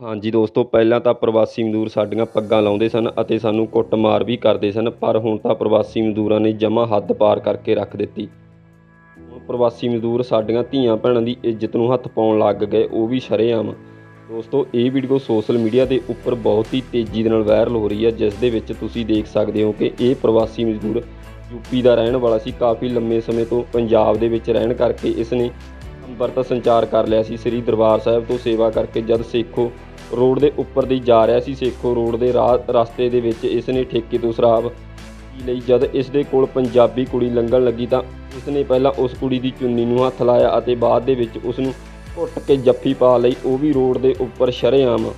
ਹਾਂਜੀ ਦੋਸਤੋ, ਪਹਿਲਾਂ ਤਾਂ ਪ੍ਰਵਾਸੀ ਮਜ਼ਦੂਰ ਸਾਡੀਆਂ ਪੱਗਾਂ ਲਾਉਂਦੇ ਸਨ ਅਤੇ ਸਾਨੂੰ ਕੁੱਟਮਾਰ ਵੀ ਕਰਦੇ ਸਨ, ਪਰ ਹੁਣ ਤਾਂ ਪ੍ਰਵਾਸੀ ਮਜ਼ਦੂਰਾਂ ਨੇ ਜਮਾਂ ਹੱਦ ਪਾਰ ਕਰਕੇ ਰੱਖ ਦਿੱਤੀ। ਹੁਣ ਪ੍ਰਵਾਸੀ ਮਜ਼ਦੂਰ ਸਾਡੀਆਂ ਧੀਆਂ ਭੈਣਾਂ ਦੀ ਇੱਜ਼ਤ ਨੂੰ ਹੱਥ ਪਾਉਣ ਲੱਗ ਗਏ, ਉਹ ਵੀ ਸ਼ਰੇਆਮ। ਦੋਸਤੋ, ਇਹ ਵੀਡੀਓ ਸੋਸ਼ਲ ਮੀਡੀਆ ਦੇ ਉੱਪਰ ਬਹੁਤ ਹੀ ਤੇਜ਼ੀ ਦੇ ਨਾਲ ਵਾਇਰਲ ਹੋ ਰਹੀ ਹੈ, ਜਿਸ ਦੇ ਵਿੱਚ ਤੁਸੀਂ ਦੇਖ ਸਕਦੇ ਹੋ ਕਿ ਇਹ ਪ੍ਰਵਾਸੀ ਮਜ਼ਦੂਰ ਯੂਪੀ ਦਾ ਰਹਿਣ ਵਾਲਾ ਸੀ, ਕਾਫੀ ਲੰਮੇ ਸਮੇਂ ਤੋਂ ਪੰਜਾਬ ਦੇ ਵਿੱਚ ਰਹਿਣ ਕਰਕੇ ਇਸ ਨੇ ਅੰਮ੍ਰਿਤ ਸੰਚਾਰ ਕਰ ਲਿਆ ਸੀ, ਸ੍ਰੀ ਦਰਬਾਰ ਸਾਹਿਬ ਤੋਂ ਸੇਵਾ ਕਰਕੇ ਜਦ ਸੇਖੋ ਰੋਡ ਦੇ ਉੱਪਰ ਦੀ ਜਾ ਰਿਹਾ ਸੀ ਸੇਖੋ ਰੋਡ ਦੇ ਰਾਹ ਰਸਤੇ ਦੇ ਵਿੱਚ। ਇਸ ਨੇ ਠੇਕੇ ਤੋਂ ਸ਼ਰਾਬ ਪੀ ਲਈ। ਜਦ ਇਸ ਦੇ ਕੋਲ ਪੰਜਾਬੀ ਕੁੜੀ ਲੰਘਣ ਲੱਗੀ ਤਾਂ ਇਸ ਨੇ ਪਹਿਲਾਂ ਉਸ ਕੁੜੀ ਦੀ ਚੁੰਨੀ ਨੂੰ ਹੱਥ ਲਾਇਆ ਅਤੇ ਬਾਅਦ ਦੇ ਵਿੱਚ ਉਸ ਨੂੰ ਘੁੱਟ ਕੇ ਜੱਫੀ ਪਾ ਲਈ। ਉਹ ਵੀ ਰੋਡ ਦੇ ਉੱਪਰ ਸ਼ਰੇਆਮ।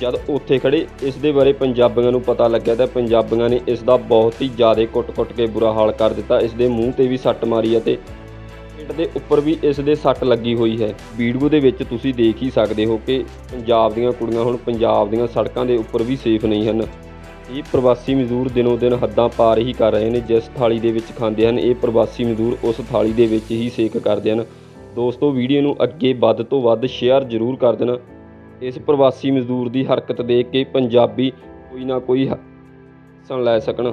ਜਦ ਉੱਥੇ ਖੜੇ ਇਸ ਦੇ ਬਾਰੇ ਪੰਜਾਬੀਆਂ ਨੂੰ ਪਤਾ ਲੱਗਿਆ ਤਾਂ ਪੰਜਾਬੀਆਂ ਨੇ ਇਸ ਦਾ ਬਹੁਤ ਹੀ ਜ਼ਿਆਦਾ ਕੁੱਟ-ਕੁੱਟ ਕੇ ਬੁਰਾ ਹਾਲ ਕਰ ਦਿੱਤਾ। ਇਸ ਦੇ ਮੂੰਹ ਤੇ ਵੀ ਸੱਟ ਮਾਰੀ ਅਤੇ ਪੇਟ ਦੇ ਉੱਪਰ ਵੀ ਇਸ ਦੇ ਸੱਟ ਲੱਗੀ ਹੋਈ ਹੈ। ਵੀਡੀਓ ਦੇ ਵਿੱਚ ਤੁਸੀਂ ਦੇਖ ਹੀ ਸਕਦੇ ਹੋ ਕਿ ਪੰਜਾਬ ਦੀਆਂ ਕੁੜੀਆਂ ਹੁਣ ਪੰਜਾਬ ਦੀਆਂ ਸੜਕਾਂ ਦੇ ਉੱਪਰ ਵੀ ਸੇਫ ਨਹੀਂ ਹਨ। ਇਹ ਪ੍ਰਵਾਸੀ ਮਜ਼ਦੂਰ ਦਿਨੋਂ ਦਿਨ ਹੱਦਾਂ ਪਾਰ ਹੀ ਕਰ ਰਹੇ ਨੇ, ਜਿਸ ਥਾਲੀ ਦੇ ਵਿੱਚ ਖਾਂਦੇ ਹਨ। ਇਹ ਪ੍ਰਵਾਸੀ ਮਜ਼ਦੂਰ ਉਸ ਥਾਲੀ ਦੇ ਵਿੱਚ ਹੀ ਸੇਕ ਕਰਦੇ ਹਨ। ਦੋਸਤੋ, ਵੀਡੀਓ ਨੂੰ ਅੱਗੇ ਵੱਧ ਤੋਂ ਵੱਧ ਸ਼ੇਅਰ ਜ਼ਰੂਰ ਕਰ ਦੇਣਾ। ਇਸ ਪ੍ਰਵਾਸੀ ਮਜ਼ਦੂਰ ਦੀ ਹਰਕਤ ਦੇਖ ਕੇ ਪੰਜਾਬੀ ਕੋਈ ਨਾ ਕੋਈ ਸੁਣ ਲੈ ਸਕਣ।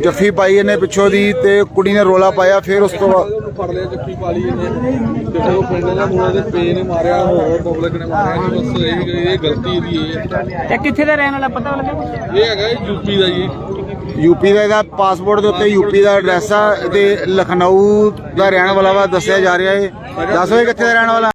ਜੱਫੀ ਪਾਈ ਇਹਨੇ ਪਿੱਛੋਂ ਦੀ ਤੇ ਕੁੜੀ ਨੇ ਰੋਲਾ ਪਾਇਆ ਫਿਰ ਉਸ ਤੋਂ ਬਾਅਦ ਉਹਨੂੰ ਫੜ ਲਿਆ ਜੱਫੀ ਪਾ ਲਈ ਇਹਨੇ। ਤੇ ਫਿਰ ਉਹ ਪਿੰਡ ਦਾ ਮੁੰਡਾ ਦੇ ਪੇ ਨੇ ਮਾਰਿਆ ਹੋਰ ਪਬਲਿਕ ਨੇ ਮਾਰਿਆ ਜੀ ਬਸ ਇਹ ਵੀ ਇਹ ਗਲਤੀ ਇਹਦੀ ਹੈ ਤੇ ਕਿੱਥੇ ਦਾ ਰਹਿਣ ਵਾਲਾ ਪਤਾ ਲੱਗਾ ਕੁਛ? ਇਹ ਹੈਗਾ ਯੂਪੀ ਦਾ ਜੀ। ਯੂਪੀ ਦਾ ਇਹਦਾ ਪਾਸਪੋਰਟ ਦੇ ਉੱਤੇ ਯੂਪੀ ਦਾ ਐਡਰੈਸ ਆ ਤੇ ਲਖਨਊ ਦਾ ਰਹਿਣ ਵਾਲਾ ਵਾ ਦੱਸਿਆ ਜਾ ਰਿਹਾ ਹੈ ਦੱਸੋ ਇਹ ਕਿੱਥੇ ਦਾ ਰਹਿਣ ਵਾਲਾ?